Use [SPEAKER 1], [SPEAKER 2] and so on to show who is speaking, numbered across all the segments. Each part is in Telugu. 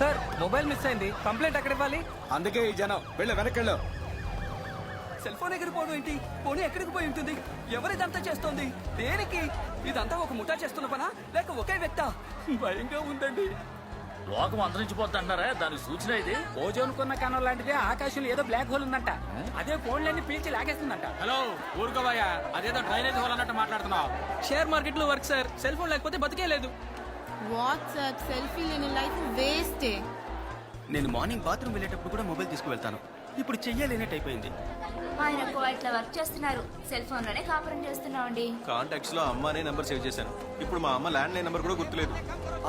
[SPEAKER 1] సార్ మొబైల్ మిస్ అయింది. కంప్లైంట్ ఎక్కడ ఇవ్వాలి?
[SPEAKER 2] అందుకే ఈ జనం. వెళ్ళు వెనక్కి వెళ్ళు
[SPEAKER 3] సెల్ ఫోన్ ఎగిరిపోవడం ఏంటి? పోనీ ఎక్కడికి పోయి ఉంటుంది? ఎవరు ఇదంతా చేస్తోంది? దేనికి? ఇదంతా ఒక ముఠా చేస్తున్న పనా? లేక ఒకే వ్యక్త? భయంగా ఉందండి.
[SPEAKER 4] లోకం అంతరించిపోద్ది అంటారా? దానికి సూచన ఇది.
[SPEAKER 1] ఓజోన్ కొన్న కణం లాంటిదే ఆకాశంలో ఏదో బ్లాక్ హోల్ ఉందంట. అదే ఫోన్లన్నీ పీల్చి లాగేస్తుందంట.
[SPEAKER 2] హలో ఊరుకోవయ్యా. అదేదో డ్రైనేజ్ హోల్ అన్నట్టు మాట్లాడుతున్నావు.
[SPEAKER 3] షేర్ మార్కెట్లో వర్క్ సార్. సెల్ ఫోన్ లేకపోతే బతికే లేదు
[SPEAKER 5] వాట్సాప్ సెల్ఫీ లేని లైఫ్ వేస్టే
[SPEAKER 6] నేను మార్నింగ్ బాత్రూమ్ వెళ్ళేటప్పుడు కూడా మొబైల్ తీసుకువెళ్తాను. ఇప్పుడు చెయ్యలేనట్టు అయిపోయింది.
[SPEAKER 7] ఆయన ఇట్లా వర్క్ చేస్తున్నారు. సెల్ ఫోన్లోనే కాపురం చేస్తున్నామండి.
[SPEAKER 6] కాంటాక్ట్స్లో అమ్మ అనే నెంబర్ సేవ్ చేశాను. ఇప్పుడు మా అమ్మ ల్యాండ్ లైన్ నెంబర్ కూడా గుర్తులేదు.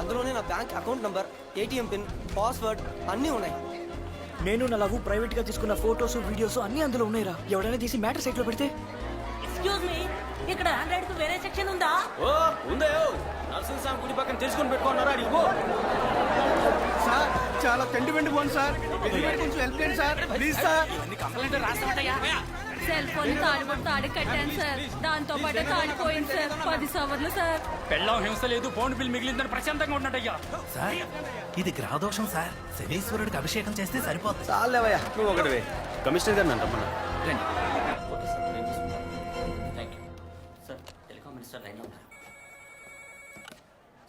[SPEAKER 8] అందులోనే నా bank account number ATM pin password అన్నీ ఉన్నాయి.
[SPEAKER 9] నేను నా లవ్ ప్రైవేట్గా తీసుకున్న ఫోటోస్ వీడియోస్ అన్ని అందులో ఉన్నాయిరా. ఎవడైనా తీసి మ్యాటర్ సైట్లో పెడితే?
[SPEAKER 10] ఎక్స్క్యూజ్ మీ ఇక్కడ ఆండ్రాయిడ్కు వేరే సెక్షన్ ఉందా?
[SPEAKER 6] ఓ ఉందే నరసింహస్వామి గుడి పక్కన తెలుసుకొని పెట్టుకున్నారా అడిగో
[SPEAKER 2] సార్ చాలా తెండి వెండి పోను సార్. కొంచెం హెల్ప్ చేయండి sir. Please sir.
[SPEAKER 5] Cell phone తాడిపడి తాడి కట్టాను సార్. దాంతో పాటు తాడిపోయింది సార్. పది సవర్లు సార్.
[SPEAKER 1] పెళ్ళం హింస లేదు ఫోన్ బిల్ మిగిలిందని ప్రశాంతంగా ఉన్నట్టయ్యా
[SPEAKER 9] సార్ ఇది గ్రహదోషం సార్. శనీశ్వరుడికి అభిషేకం చేస్తే సరిపోతుంది
[SPEAKER 6] చాలేవయ్యా నువ్వు ఒకటివే. కమిషనర్ గారు నన్ను రమ్మన్నా.
[SPEAKER 4] రండి.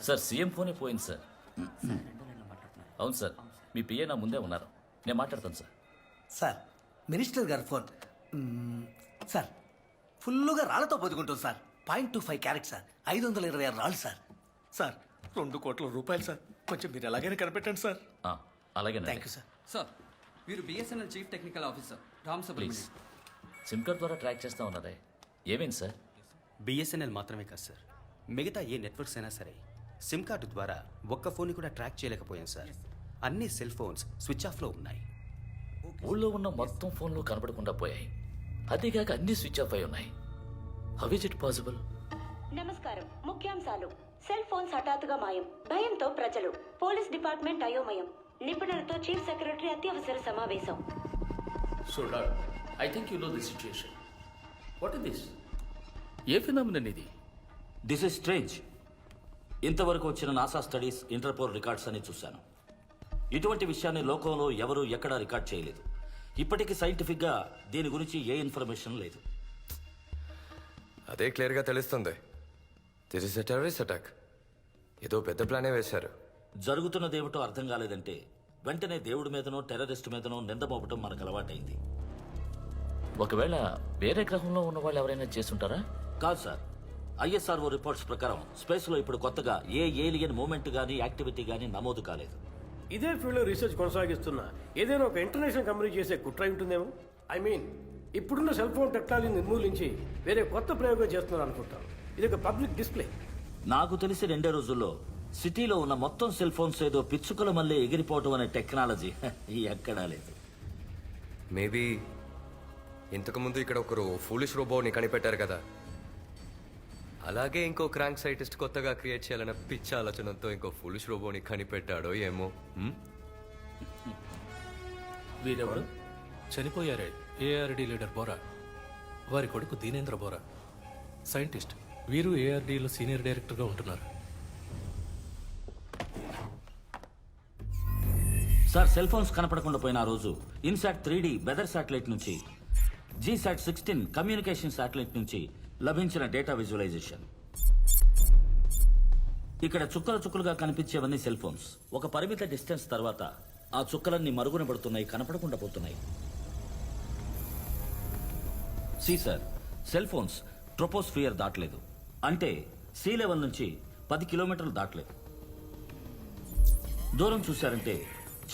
[SPEAKER 4] సార్ సీఎం ఫోనే పోయింది సార్. అవును సార్ మీ పిఏ నా ముందే ఉన్నారు. నేను మాట్లాడతాను సార్.
[SPEAKER 9] సార్ మినిస్టర్ గారి ఫోన్ మ్మ్, సార్ ఫుల్లుగా రాళ్ళతో పొదుకుంటుంది sir. Point two five carat sir ఐదు వందల ఇరవై ఆరు రాళ్ళు సార్. సార్ రెండు కోట్ల రూపాయలు సార్. కొంచెం మీరు ఎలాగైనా కనిపెట్టండి సార్.
[SPEAKER 4] ఆ, అలాగే
[SPEAKER 9] థ్యాంక్ యూ సార్.
[SPEAKER 3] సార్ వీరు BSNL chief technical officer Ram
[SPEAKER 4] please.
[SPEAKER 3] Subrahmanyam
[SPEAKER 4] SIM card ద్వారా ట్రాక్ చేస్తా ఉన్నారే. ఏమైంది సార్?
[SPEAKER 6] బిఎస్ఎన్ఎల్ మాత్రమే కాదు సార్. మిగతా ఏ నెట్వర్క్స్ అయినా సరే సిమ్ కార్డు ద్వారా ఒక్క ఫోన్ కూడా ట్రాక్ చేయలేకపోయాం సార్. అన్ని సెల్ ఫోన్స్ స్విచ్ ఆఫ్లో ఉన్నాయి.
[SPEAKER 4] ఊళ్ళో ఉన్న మొత్తం ఫోన్లు కనపడకుండా పోయాయి. అదేగాక అన్ని స్విచ్ ఆఫ్ అయి ఉన్నాయి. హౌ ఇస్ ఇట్ పాసిబుల్
[SPEAKER 10] నమస్కారం. ముఖ్యాంశాలు. సెల్ ఫోన్స్ హఠాత్తుగా మాయం. భయంతో ప్రజలు. పోలీస్ డిపార్ట్మెంట్ అయోమయం. నిపుణులతో చీఫ్ సెక్రటరీ అత్యవసర సమావేశం.
[SPEAKER 4] So I think you know the situation what is this a phenomenon ఇది?
[SPEAKER 11] దిస్ ఇస్ స్ట్రేంజ్ ఇంతవరకు వచ్చిన నాసా స్టడీస్ ఇంటర్పోల్ రికార్డ్స్ అని చూశాను. ఇటువంటి విషయాన్ని లోకంలో ఎవరు ఎక్కడా రికార్డ్ చేయలేదు. ఇప్పటికీ సైంటిఫిక్గా దీని గురించి ఏ ఇన్ఫర్మేషన్ లేదు.
[SPEAKER 12] అదే క్లియర్గా తెలుస్తుంది. దిస్ ఇస్ టెర్రరిస్ట్ అటాక్ ఏదో పెద్ద ప్లానే వేశారు.
[SPEAKER 11] జరుగుతున్నదేమిటో అర్థం కాలేదంటే వెంటనే దేవుడి మీదనో టెర్రరిస్ట్ మీదనో నింద మోపటం మనకు అలవాటైంది.
[SPEAKER 4] ఒకవేళ వేరే గ్రహంలో ఉన్న వాళ్ళు ఎవరైనా చేసుంటారా?
[SPEAKER 11] కాదు సార్. ఐఎస్ఆర్ఓ రిపోర్ట్స్ ప్రకారం స్పేస్లో ఇప్పుడు కొత్తగా ఏ ఏలియన్ మూమెంట్ గానీ యాక్టివిటీ గానీ నమోదు కాలేదు.
[SPEAKER 9] ఇదే ఫీల్డ్లో రీసెర్చ్ కొనసాగిస్తున్నా ఏదైనా ఒక ఇంటర్నేషనల్ కంపెనీ చేసే కుట్ర ఉంటుందేమో ఐ మీన్ ఇప్పుడున్న సెల్ ఫోన్ టెక్నాలజీ నిర్మూలించి వేరే కొత్త ప్రయోగం చేస్తున్నారు అనుకుంటాను ఇది ఒక పబ్లిక్ డిస్ప్లే.
[SPEAKER 11] నాకు తెలిసి రెండే రోజుల్లో సిటీలో ఉన్న మొత్తం సెల్ ఫోన్స్ ఏదో పిచ్చుకల మళ్ళీ ఎగిరిపోవటం అనే టెక్నాలజీ ఎక్కడా లేదు.
[SPEAKER 12] మేబీ ఇంతకుముందు ఇక్కడ ఒకరు ఫూలిష్ రోబోని కనిపెట్టారు కదా. అలాగే ఇంకో క్రాంక్ సైటిస్ట్ కొత్తగా క్రియేట్ చేయాలన్న పిచ్చ ఆలోచనతో ఇంకో ఫులిష్ రోబోని కనిపెట్టాడో ఏమో. హ్మ్?
[SPEAKER 4] వీరెవరు?
[SPEAKER 9] చనిపోయారే ఏఆర్డి లీడర్ బోరా. వారి కొడుకు దీనేంద్ర బోరా. సైంటిస్ట్ వీరు ఏఆర్డీలో సీనియర్ డైరెక్టర్గా ఉంటున్నారు.
[SPEAKER 11] సార్ సెల్ ఫోన్స్ కనపడకుండా పోయిన ఆ రోజు INSAT three D weather satellite నుంచి జీసాట్ సిక్స్టీన్ కమ్యూనికేషన్ శాటిలైట్ నుంచి లభించిన డేటా విజువలైజేషన్. ఇక్కడ చుక్కల చుక్కలుగా కనిపించేవన్నీ సెల్ ఫోన్స్. ఒక పరిమిత డిస్టెన్స్ తర్వాత ఆ చుక్కలన్నీ మరుగున పడుతున్నాయి కనపడకుండా పోతున్నాయి. సి సార్ సెల్ ఫోన్స్ ట్రోపోస్ఫియర్ దాటలేదు. అంటే సీ లెవెల్ నుంచి పది కిలోమీటర్లు దాటలేదు. దూరం చూశారంటే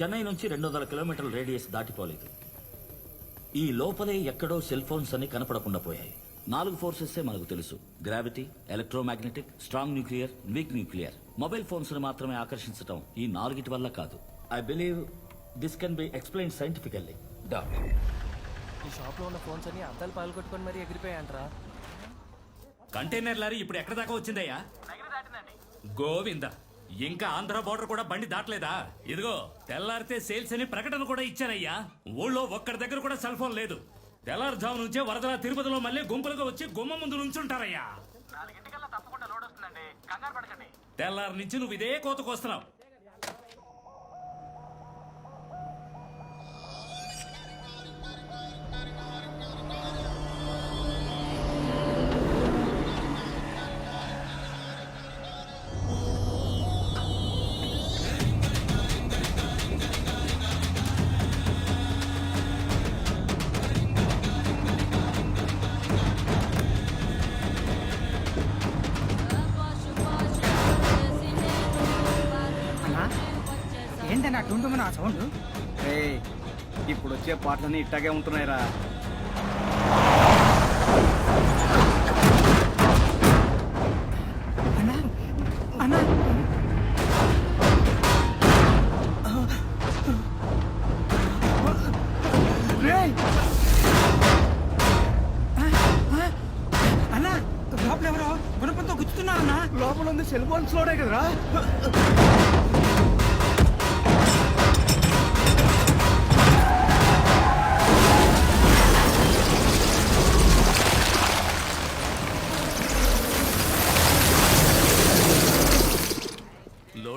[SPEAKER 11] చెన్నై నుంచి రెండు వందల కిలోమీటర్ల రేడియస్ దాటిపోలేదు. ఈ లోపలే ఎక్కడో సెల్ ఫోన్స్ అని కనపడకుండా పోయాయి. నాలుగు ఫోర్సెస్ మనకు తెలుసు. Gravity electromagnetic strong nuclear weak nuclear mobile ఫోన్స్ని మాత్రమే ఆకర్షించడం ఈ నాలుగిటి వల్ల కాదు. I believe this can be explain scientifically
[SPEAKER 1] ఈ షాప్లో ఉన్న ఫోన్స్ అన్ని అద్దాలు పగలగొట్టుకొని మరీ ఎగిరిపోయాంట్రా
[SPEAKER 4] కంటైనర్ లారీ ఇప్పుడు ఎక్కడ దాకా వచ్చిందయ్యా? గోవింద ఇంకా ఆంధ్ర బోర్డర్ కూడా బండి దాటలేదా? ఇదిగో తెల్లారితే సేల్స్ అని ప్రకటన కూడా ఇచ్చానయ్యా. ఊళ్ళో ఒక్కడి దగ్గర కూడా సెల్ ఫోన్ లేదు. తెల్లారుజాము నుంచే వరదల తిరుపతిలో మళ్ళీ గుంపులుగా వచ్చి గుమ్మ ముందు నుంచుంటారయ్యా. తెల్లారి నుంచి నువ్వు ఇదే కోతకొస్తున్నావు
[SPEAKER 1] ఆ సౌండ్?
[SPEAKER 2] ఏయ్, ఇప్పుడు వచ్చే పాటలన్నీ ఇట్టాగే ఉంటున్నాయిరా.
[SPEAKER 1] అన్నా అన్నా. రేయ్! అన్నా లోపల ఎవరో గుణపంతో గుచ్చుతున్నా అన్నా.
[SPEAKER 2] లోపల ఉంది సెల్ ఫోన్స్లోనే కదరా.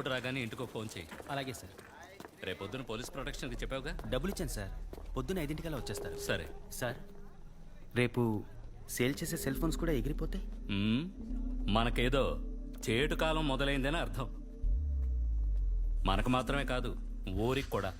[SPEAKER 4] లోడ్ రాగానే ఇంటికో ఫోన్ చేయి.
[SPEAKER 6] అలాగే సార్.
[SPEAKER 4] రేపొద్దున పోలీస్ ప్రొటెక్షన్కి చెప్పావుగా?
[SPEAKER 6] డబ్బులు ఇచ్చాను సార్. పొద్దున్న ఐదింటికల్లా వచ్చేస్తారు.
[SPEAKER 4] సరే.
[SPEAKER 6] సార్ రేపు సేల్ చేసే సెల్ ఫోన్స్ కూడా ఎగిరిపోతాయి?
[SPEAKER 4] మ్మ్. మనకేదో చేటు కాలం మొదలైందని అర్థం. మనకు మాత్రమే కాదు ఊరికి కూడా.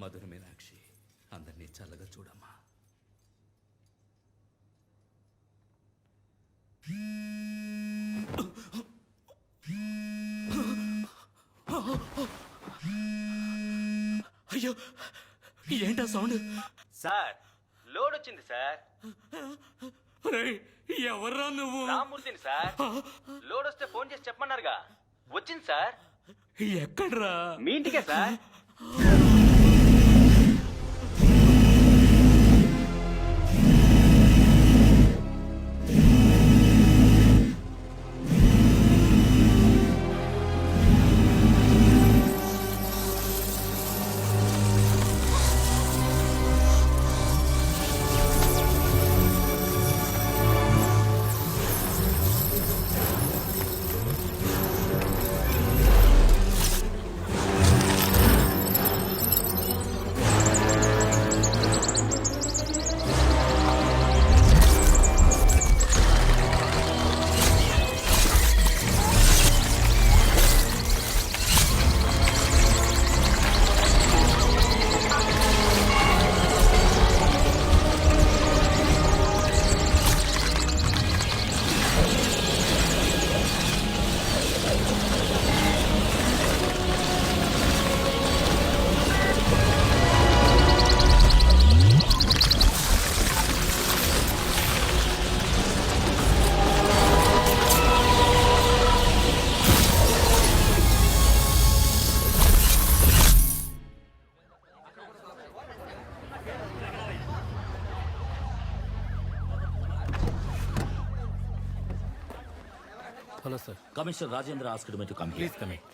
[SPEAKER 4] మధుర మీనాక్షి అందరినీ చల్లగా చూడమ్మా. అయ్యో ఏంటా సౌండ్?
[SPEAKER 6] సార్ లోడ్ వచ్చింది సార్.
[SPEAKER 4] ఎవర్రా నువ్వు?
[SPEAKER 6] రామూర్తిని సార్. లోడ్ వస్తే ఫోన్ చేసి చెప్పమన్నారుగా. వచ్చింది సార్.
[SPEAKER 4] ఎక్కడ్రా?
[SPEAKER 6] మీ ఇంటికే sir.
[SPEAKER 11] Hello sir commissioner Rajendra asked me to come
[SPEAKER 13] please coming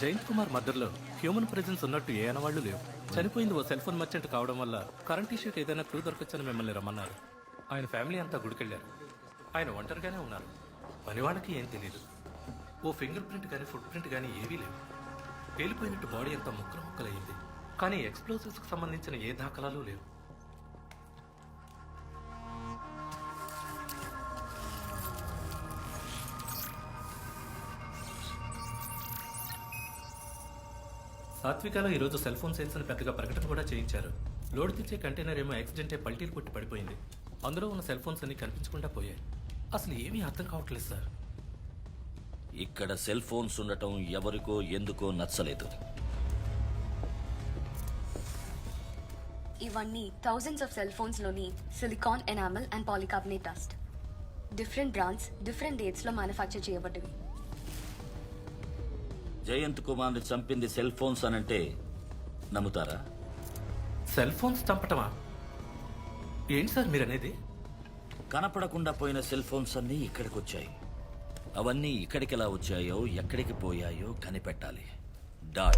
[SPEAKER 13] Jayant Kumar మర్డర్లో human presence ఉన్నట్టు ఏ అనవాళ్ళు లేవు. చనిపోయింది ఓ సెల్ ఫోన్ మర్చెంట్ కావడం వల్ల కరెంట్ ఇష్యూకి ఏదైనా క్లూ దొరకచ్చని మిమ్మల్ని రమ్మన్నారు. ఆయన ఫ్యామిలీ అంతా గుడికెళ్ళారు. ఆయన ఒంటరిగానే ఉన్నారు. పనివాళ్ళకి ఏం తెలియదు ఓ ఫింగర్ ప్రింట్ కానీ ఫుట్ ప్రింట్ కానీ ఏవీ లేవు. పేలిపోయినట్టు బాడీ అంతా ముక్కలు ముక్కలయ్యింది. కానీ ఎక్స్ప్లోజివ్స్కి సంబంధించిన ఏ దాఖలాలు లేవు. సాత్వికాలో ఈరోజు సెల్ ఫోన్ సేల్స్ అని పెద్దగా ప్రకటన కూడా చేయించారు. లోడ్ తెచ్చే కంటైనర్ ఏమో యాక్సిడెంటే పల్టీలు కొట్టి పడిపోయింది. అందులో ఉన్న సెల్ ఫోన్స్ అన్ని కనిపించకుండా పోయాయి. అసలు ఏమీ అర్థం కావట్లేదు సార్.
[SPEAKER 11] ఇక్కడ సెల్ ఫోన్స్ ఉండటం ఎవరికో ఎందుకో నచ్చలేదు.
[SPEAKER 14] ఇవన్నీ thousands of cell ఫోన్స్లోని silicon enamel and polycarbonate dust. Different brands different డేట్స్లో manufacture చేయబడ్డవి.
[SPEAKER 11] జయంత్ కుమార్ని చంపింది సెల్ ఫోన్స్ అనంటే నమ్ముతారా?
[SPEAKER 13] సెల్ ఫోన్స్ చంపటమా? ఏంటి సార్ మీరు అనేది
[SPEAKER 11] కనపడకుండా పోయిన సెల్ ఫోన్స్ అన్నీ ఇక్కడికి వచ్చాయి అవన్నీ ఇక్కడికి ఎలా వచ్చాయో ఎక్కడికి పోయాయో కనిపెట్టాలి.